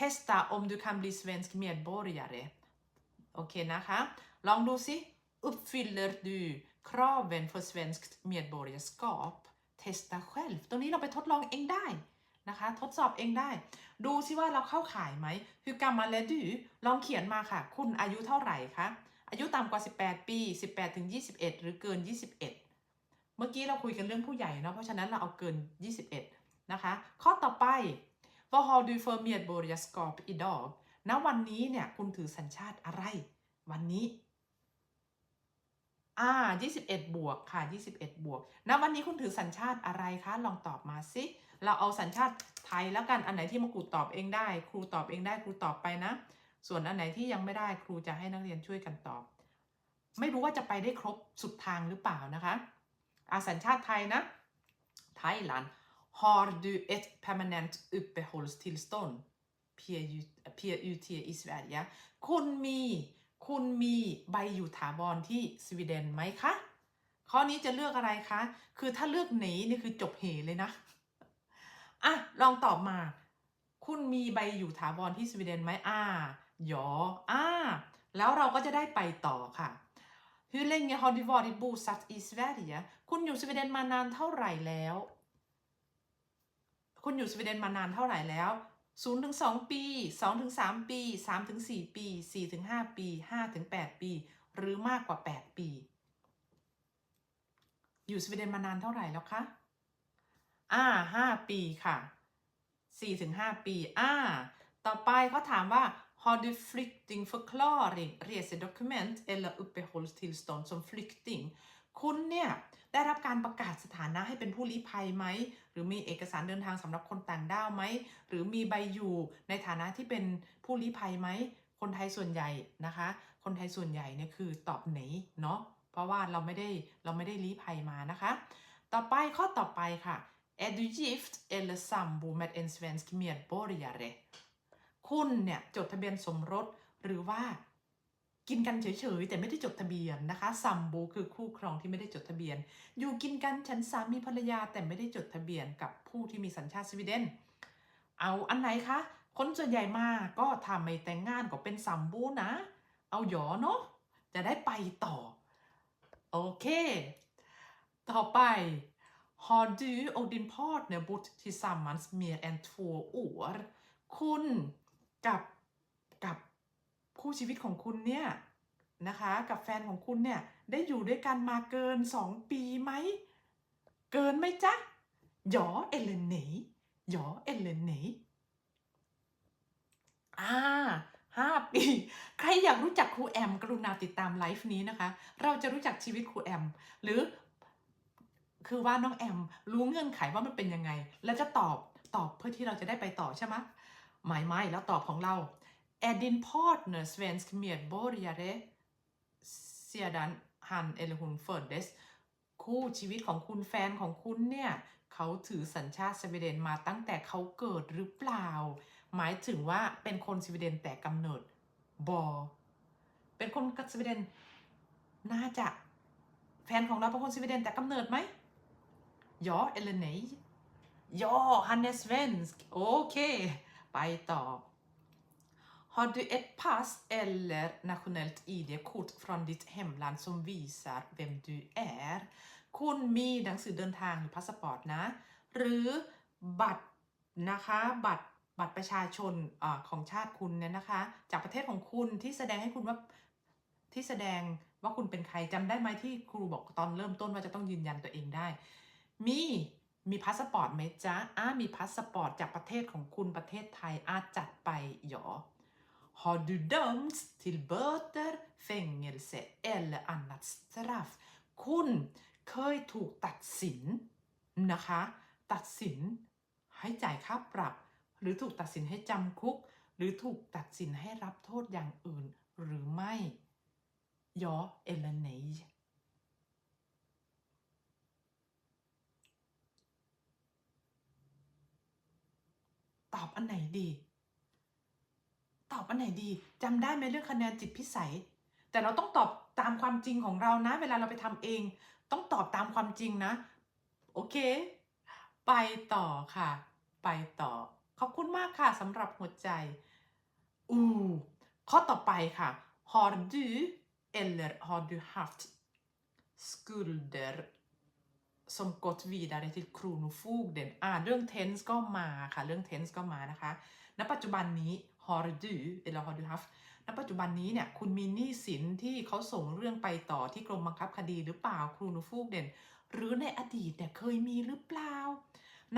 testa om du kan bli svensk medborgare โอเคนะคะ ลองดูสิ uppfyller du kraven för svenskt medborgarskap testa själv ตรงนี้เราไปทดลองเองได้นะคะ ทดสอบเองได้ ดูสิว่าเราเข้าข่ายไหม hur gammal är du ลองเขียนมาค่ะ คุณอายุเท่าไหร่คะ อายุต่ำกว่า 18 ปี 18ถึง21 หรือเกิน 21 เมื่อกี้เราคุยกันเรื่องผู้ใหญ่เนาะ เพราะฉะนั้นเราเอาเกิน 21 นะคะ ข้อต่อไป Vad har du för medborgarskap idag ณวันนี้เนี่ยคุณถือสัญชาติอะไร วันนี้อ่า21 บวกค่ะ 21 บวกณวันนี้คุณถือสัญชาติอะไรคะ ลองตอบมาสิเราเอาสัญชาติไทยแล้วกัน อันไหนที่มาครูตอบเองได้ ครูตอบเองได้ ครูตอบไปนะ ส่วนอันไหนที่ยังไม่ได้ ครูจะให้นักเรียนช่วยกันตอบ ไม่รู้ว่าจะไปได้ครบสุดทางหรือเปล่านะคะอาสัญชาติไทยนะ Thailand Har du ett permanent uppehållstillstånd PUT i Sverige คุณมีคุณมีใบอยู่ถาวรที่สวีเดนไหมคะ ข้อนี้จะเลือกอะไรคะ คือถ้าเลือกหนีนี่คือจบเหเลยนะ อะ ลองตอบมา คุณมีใบอยู่ถาวรที่สวีเดนไหมอ่าหยออ่า แล้วเราก็จะได้ไปต่อค่ะ Hur länge har du varit bosatt i Sverige คุณอยู่สวีเดนมานานเท่าไหร่แล้ว คุณอยู่สวีเดนมานานเท่าไหร่แล้ว0ถึง2ปี2ถึง3ปี3ถึง4ปี4ถึง5ปี5ถึง8ปี หรือมากกว่า 8 ปี อยู่สวีเดนมานานเท่าไหร่แล้วคะอ่า5ปีค่ะ4ถึง5ปีอ่าต่อไปเขาถามว่า Har du flyktingförklaring, resedokument eller uppehållstillstånd som flykting? คุณเนี่ย ได้รับการประกาศสถานะให้เป็นผู้ลี้ภัยไหม หรือมีเอกสารเดินทางสำหรับคนต่างด้าวไหม หรือมีใบอยู่ในฐานะที่เป็นผู้ลี้ภัยไหม คนไทยส่วนใหญ่นะคะ คนไทยส่วนใหญ่เนี่ยคือตอบไหนเนาะ เพราะว่าเราไม่ได้เราไม่ได้ลี้ภัยมานะคะ ต่อไปข้อต่อไปค่ะ Är du gift eller sambo med en svensk medborgare คุณเนี่ยจดทะเบียนสมรสหรือว่า กินกันเฉยๆ แต่ไม่ได้จดทะเบียนนะคะซัมบูคือคู่ครองที่ไม่ได้จดทะเบียน อยู่กินกันฉันสามีภรรยาแต่ไม่ได้จดทะเบียนกับผู้ที่มีสัญชาติสวีเดน เอาอันไหนคะ คนส่วนใหญ่มาก็ทำไม่แต่งงานก็เป็นซัมบูนะ เอาหยอเนาะจะได้ไปต่อ โอเค ต่อไป Har du och din partner bott tillsammans mer än två år คุณกับ คู่ชีวิตของคุณเนี่ยนะคะกับแฟนของคุณเนี่ยได้อยู่ด้วยกันมาเกิน 2 ปีไหม เกินไหมจ๊ะหยอเอเลนไหนหยอเอเลนไหนอ่าห้าปี ใครอยากรู้จักครูแอม กรุณาติดตามไลฟ์นี้นะคะ เราจะรู้จักชีวิตครูแอม หรือ คือว่าน้องแอม รู้เงื่อนไขว่ามันเป็นยังไง แล้วจะตอบตอบเพื่อที่เราจะได้ไปต่อใช่ไหมไม่ไม่แล้วตอบของเรา Är din partner svensk medborgare sedan han eller hon föddes คู่ชีวิตของคุณแฟนของคุณเนี่ยเขาถือสัญชาติสวีเดนมาตั้งแต่เขาเกิดหรือเปล่า หมายถึงว่าเป็นคนสวีเดนแต่กำเนิดบอเป็นคนสวีเดนน่าจะแฟนของเราเป็นคนสวีเดนแต่กำเนิดไหม Ja eller nej? Ja, han är svensk. Okej, ไปต่อ Har du ett pass eller nationellt ID-kort från ditt hemland som visar vem du är? คุณมีหนังสือเดินทางหรือพาสปอร์ตนะ หรือบัตรนะคะบัตรบัตรประชาชนอของชาติคุณเนี่ยนะคะ จากประเทศของคุณที่แสดงให้คุณว่าที่แสดงว่าคุณเป็นใครจำได้ไหมที่ครูบอกตอนเริ่มต้นว่าจะต้องยืนยันตัวเองได้ มีมีพาสปอร์ตไหมจ๊ะอ้ามีพาสปอร์ตจากประเทศของคุณประเทศไทยอาจัดไปหยอ Har du dömts till böter, fängelse eller annat straff คุณเคยถูกตัดสินนะคะ ตัดสินให้จ่ายค่าปรับ หรือถูกตัดสินให้จำคุก หรือถูกตัดสินให้รับโทษอย่างอื่นหรือไม่ยอเอลเนยตอบอันไหนดี อันไหนดีจำได้ไหมเรื่องคะแนนจิตพิสัย แต่เราต้องตอบตามความจริงของเรานะ เวลาเราไปทำเอง ต้องตอบตามความจริงนะ โอเค ไปต่อค่ะ ไปต่อ ขอบคุณมากค่ะสำหรับหัวใจ อูข้อต่อไปค่ะ har du eller har du haft skulder som gått vidare till kronofogden อ่าเรื่อง tense ก็มาค่ะ เรื่อง tense ก็มานะคะ ณ ปัจจุบันนี้ har du eller har du haft ณปัจจุบันนี้เนี่ยคุณมีหนี้สินที่เขาส่งเรื่องไปต่อที่กรมบังคับคดีหรือเปล่าครูนูฟูกเด่น หรือในอดีตเนี่ยเคยมีหรือเปล่า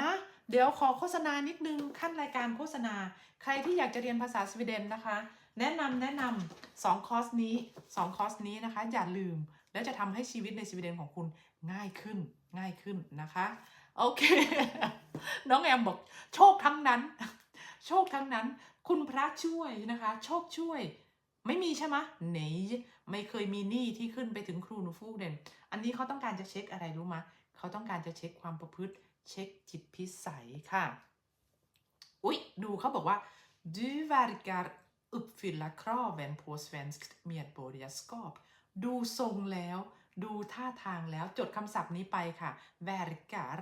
นะเดี๋ยวขอโฆษณานิดนึงขั้นรายการโฆษณา ใครที่อยากจะเรียนภาษาสวีเดนนะคะ แนะนำแนะนำสองคอร์สนี้สองคอร์สนี้นะคะ อย่าลืม แล้วจะทำให้ชีวิตในสวีเดนของคุณง่ายขึ้นง่ายขึ้นนะคะ โอเค น้องแอมบอกโชคทั้งนั้น โชคทั้งนั้น คุณพระช่วยนะคะ โชคช่วย ไม่มีใช่ไหมไหนไม่เคยมีหนี้ที่ขึ้นไปถึงครูนูฟูกเด่นอันนี้เขาต้องการจะเช็คอะไรรู้ไหมเขาต้องการจะเช็คความประพฤติ เช็คจิตพิสัยค่ะ อุ๊ย ดูเขาบอกว่า du verkar uppfylla kraven på svenskt medborgarskap ดูทรงแล้ว ดูท่าทางแล้วจดคำศัพท์นี้ไปค่ะ verkar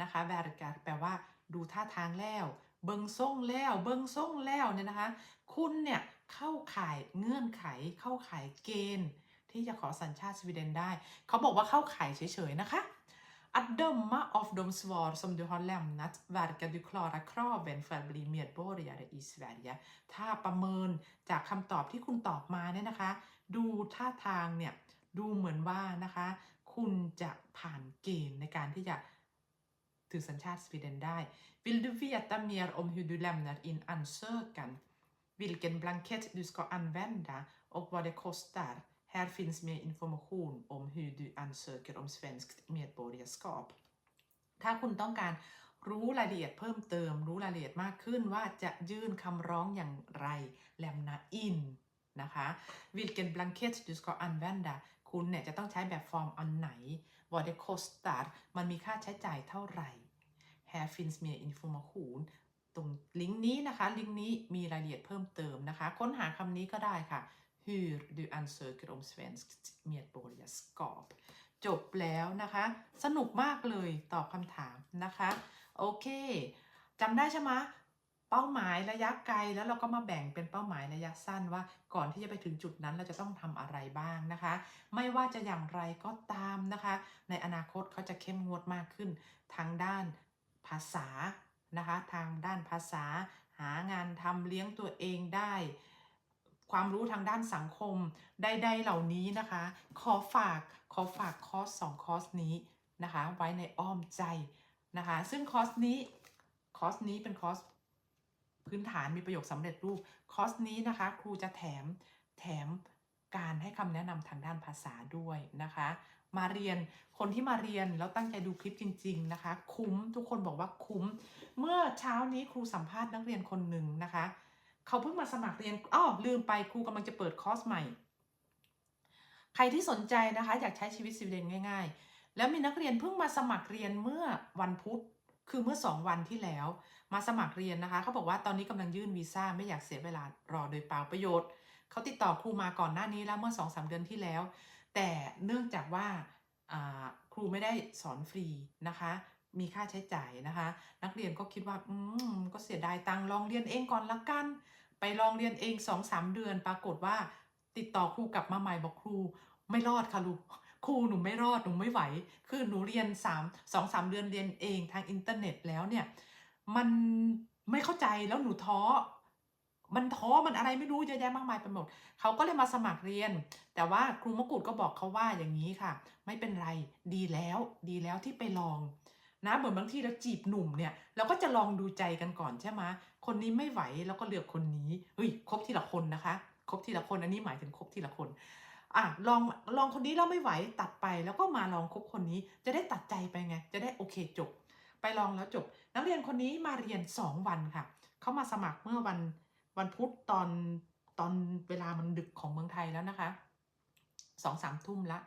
นะคะ verkar แปลว่า ดูท่าทางแล้ว เบิงส่งแล้วเบิงส่งแล้วเนี่ยนะคะ คุณเนี่ยเข้าข่ายเงื่อนไขเข้าข่ายเกณฑ์ ที่จะขอสัญชาติสวีเดนได้ เขาบอกว่าเข้าข่ายเฉยๆนะคะ Att döma av de svar som du har lämnat verkar du klara kraven för att bli medborgare i Sverige. ถ้าประเมินจากคำตอบที่คุณตอบมาเนี่ยนะคะ ดูท่าทางเนี่ย ดูเหมือนว่านะคะ คุณจะผ่านเกณฑ์ในการที่จะ ถือสัญชาติสวีเดนได้ Vill du veta mer om hur du lämnar in ansökan? Vilken blankett du ska använda och vad det kostar? Här finns mer information om hur du ansöker om svenskt medborgarskap. ถ้าคุณต้องการรู้รายละเอียดเพิ่มเติม รู้รายละเอียดมากขึ้นว่าจะยื่นคำร้องอย่างไร lämna in นะคะ vilken blankett du ska använda คุณเนี่ยจะต้องใช้แบบฟอร์มอันไหน vad det kostar มันมีค่าใช้จ่ายเท่าไหร่ Här finns mer information ตรงลิงก์นี้นะคะ ลิงก์นี้มีรายละเอียดเพิ่มเติมนะคะ ค้นหาคำนี้ก็ได้ค่ะ hur du ansöker om svenskt medborgarskap จบแล้วนะคะ สนุกมากเลยตอบคำถามนะคะ โอเคจำได้ใช่ไหม เป้าหมายระยะไกลแล้วเราก็มาแบ่งเป็นเป้าหมายระยะสั้นว่าก่อนที่จะไปถึงจุดนั้นเราจะต้องทำอะไรบ้างนะคะ ไม่ว่าจะอย่างไรก็ตามนะคะ ในอนาคตเขาจะเข้มงวดมากขึ้นทางด้านภาษานะคะ ทางด้านภาษา หางานทำเลี้ยงตัวเองได้ ความรู้ทางด้านสังคมใดๆเหล่านี้นะคะ ขอฝากขอฝากคอร์สสองคอร์สนี้นะคะ ไว้ในอ้อมใจนะคะ ซึ่งคอร์สนี้คอร์สนี้เป็นคอร์ส พื้นฐานมีประโยคสำเร็จรูปคอร์สนี้นะคะ ครูจะแถมแถมการให้คำแนะนำทางด้านภาษาด้วยนะคะ มาเรียนคนที่มาเรียนแล้วตั้งใจดูคลิปจริง ๆนะคะ คุ้มทุกคนบอกว่าคุ้ม เมื่อเช้านี้ครูสัมภาษณ์นักเรียนคนหนึ่งนะคะ เขาเพิ่งมาสมัครเรียนอ้อลืมไปครูกำลังจะเปิดคอร์สใหม่ ใครที่สนใจนะคะ อยากใช้ชีวิตสวีเดนง่าย ๆ แล้วมีนักเรียนเพิ่งมาสมัครเรียนเมื่อวันพุธคือเมื่อ 2 วันที่แล้ว มาสมัครเรียนนะคะเขาบอกว่าตอนนี้กำลังยื่นวีซ่าไม่อยากเสียเวลารอโดยเปล่าประโยชน์เขาติดต่อครูมาก่อนหน้านี้แล้วเมื่อ2-3เดือนที่แล้ว แต่เนื่องจากว่าครูไม่ได้สอนฟรีนะคะ มีค่าใช้จ่ายนะคะ นักเรียนก็คิดว่าอืมก็เสียดายตังค์ลองเรียนเองก่อนละกัน ไปลองเรียนเองสองสามเดือน ปรากฏว่า ติดต่อครูกลับมาใหม่บอกครู ไม่รอดค่ะลูกครูหนูไม่รอดหนูไม่ไหว คือหนูเรียนสามสองสามเดือนเรียนเองทางอินเทอร์เน็ตแล้วเนี่ย มันไม่เข้าใจแล้วหนูท้อ มันท้อมันอะไรไม่รู้เยอะแยะมากมายไปหมด เขาก็เลยมาสมัครเรียน แต่ว่าครูมะกุฎก็บอกเขาว่าอย่างนี้ค่ะ ไม่เป็นไรดีแล้วดีแล้วที่ไปลองนะเหมือนบางทีเราจีบหนุ่มเนี่ยเราก็จะลองดูใจกันก่อนใช่ไหมคนนี้ไม่ไหวแล้วก็เลือกคนนี้เฮ้ยคบทีละคนนะคะคบทีละคนอันนี้หมายถึงคบทีละคนอะลองลองคนนี้แล้วไม่ไหวตัดไปแล้วก็มาลองคบคนนี้จะได้ตัดใจไปไง จะได้โอเคจบ ไปลองแล้วจบ นักเรียนคนนี้มาเรียน 2 วันค่ะ เขามาสมัครเมื่อวันวันพุธตอนตอนเวลามันดึกของเมืองไทยแล้วนะคะสองสามทุ่มละ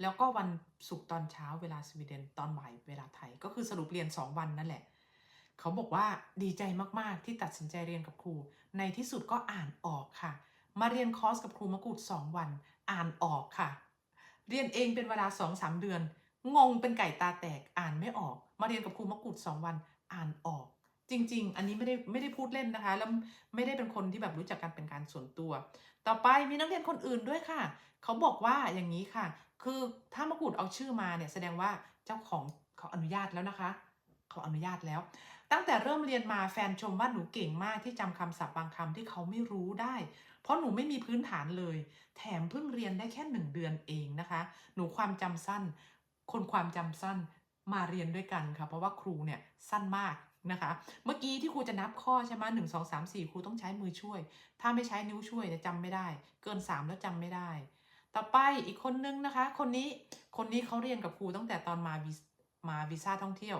แล้วก็วันศุกร์ตอนเช้าเวลาสวีเดนตอนบ่ายเวลาไทย ก็คือสรุปเรียน 2 วันนั่นแหละ เขาบอกว่าดีใจมาก ๆ ที่ตัดสินใจเรียนกับครู ในที่สุดก็อ่านออกค่ะ มาเรียนคอร์สกับครูมะกุฎ2วัน อ่านออกค่ะ เรียนเองเป็นเวลา 2-3 เดือน งงเป็นไก่ตาแตกอ่านไม่ออก มาเรียนกับครูมะกุฎ2วันอ่านออก จริง ๆ อันนี้ไม่ได้ไม่ได้พูดเล่นนะคะ แล้วไม่ได้เป็นคนที่แบบรู้จักกันเป็นการส่วนตัว ต่อไปมีนักเรียนคนอื่นด้วยค่ะ เขาบอกว่าอย่างนี้ค่ะ คือถ้ามะกรูดเอาชื่อมาเนี่ยแสดงว่าเจ้าของเขาอนุญาตแล้วนะคะ เขาอนุญาตแล้ว ตั้งแต่เริ่มเรียนมาแฟนชมว่าหนูเก่งมากที่จำคำศัพท์บางคำที่เขาไม่รู้ได้ เพราะหนูไม่มีพื้นฐานเลย แถมเพิ่งเรียนได้แค่หนึ่งเดือนเองนะคะ หนูความจำสั้น คนความจำสั้นมาเรียนด้วยกันค่ะ เพราะว่าครูเนี่ยสั้นมากนะคะ เมื่อกี้ที่ครูจะนับข้อใช่ไหมหนึ่งสองสามสี่ครูต้องใช้มือช่วย ถ้าไม่ใช้นิ้วช่วยจะจำไม่ได้ เกินสามแล้วจำไม่ได้ ต่อไปอีกคนนึงนะคะ คนนี้คนนี้เขาเรียนกับครูตั้งแต่ตอนมาวีมาวีซ่าท่องเที่ยว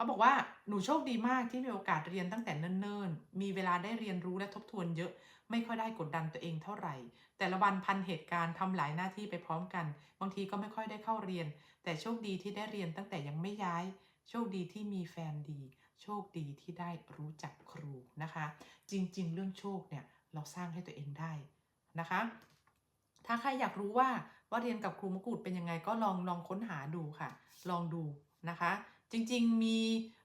เขาบอกว่าหนูโชคดีมากที่มีโอกาสเรียนตั้งแต่เนิ่นๆ มีเวลาได้เรียนรู้และทบทวนเยอะ ไม่ค่อยได้กดดันตัวเองเท่าไหร่ แต่ละวันพันเหตุการณ์ทำหลายหน้าที่ไปพร้อมกัน บางทีก็ไม่ค่อยได้เข้าเรียน แต่โชคดีที่ได้เรียนตั้งแต่ยังไม่ย้าย โชคดีที่มีแฟนดี โชคดีที่ได้รู้จักครูนะคะ จริงๆ เรื่องโชคเนี่ยเราสร้างให้ตัวเองได้นะคะ ถ้าใครอยากรู้ว่าว่าเรียนกับครูมะกรูดเป็นยังไงก็ลองลองค้นหาดูค่ะ ลองดูนะคะ จริงๆมี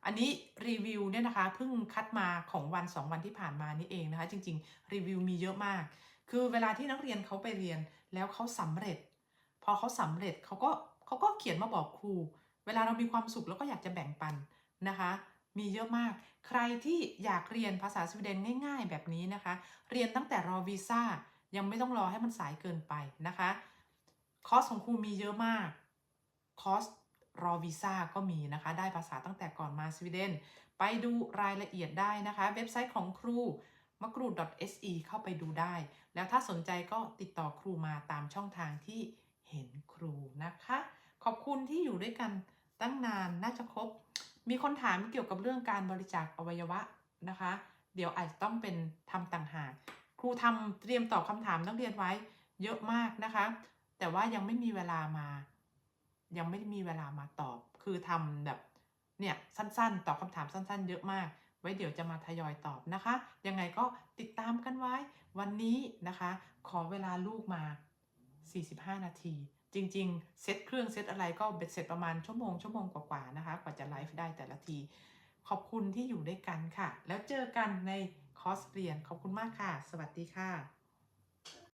อันนี้รีวิวเนี่ยนะคะเพิ่งคัดมาของวันสองวันที่ผ่านมานี่เองนะคะ จริง ๆ รีวิวมีเยอะมาก คือเวลาที่นักเรียนเขาไปเรียนแล้วเขาสำเร็จ พอเขาสำเร็จเขาก็เขาก็เขียนมาบอกครู เวลาเรามีความสุขแล้วก็อยากจะแบ่งปันนะคะ มีเยอะมาก ใครที่อยากเรียนภาษาสวีเดนง่าย ๆ แบบนี้นะคะ เรียนตั้งแต่รอวีซ่ายังไม่ต้องรอให้มันสายเกินไปนะคะคอร์สของครูมีเยอะมากคอร์ส รอวีซ่าก็มีนะคะ ได้ภาษาตั้งแต่ก่อนมาสวีเดน ไปดูรายละเอียดได้นะคะ เว็บไซต์ของครูมะกรูด .se เข้าไปดูได้ แล้วถ้าสนใจก็ติดต่อครูมาตามช่องทางที่เห็นครูนะคะ ขอบคุณที่อยู่ด้วยกันตั้งนานน่าจะครบ มีคนถามเกี่ยวกับเรื่องการบริจาคอวัยวะนะคะ เดี๋ยวอาจจะต้องเป็นทำต่างหาก ครูทำเตรียมตอบคำถามนักเรียนไว้เยอะมากนะคะ แต่ว่ายังไม่มีเวลามา ยังไม่มีเวลามาตอบ คือทำแบบเนี่ยสั้นๆ ตอบคำถามสั้นๆ เยอะมาก ไว้เดี๋ยวจะมาทยอยตอบนะคะ ยังไงก็ติดตามกันไว้ วันนี้นะคะ ขอเวลาลูกมา 45 นาที จริงๆ เซตเครื่องเซตอะไรก็เบ็ดเสร็จประมาณชั่วโมงชั่วโมงกว่าๆนะคะ กว่าจะไลฟ์ได้แต่ละที ขอบคุณที่อยู่ด้วยกันค่ะ แล้วเจอกันในคอร์สเรียน ขอบคุณมากค่ะ สวัสดีค่ะ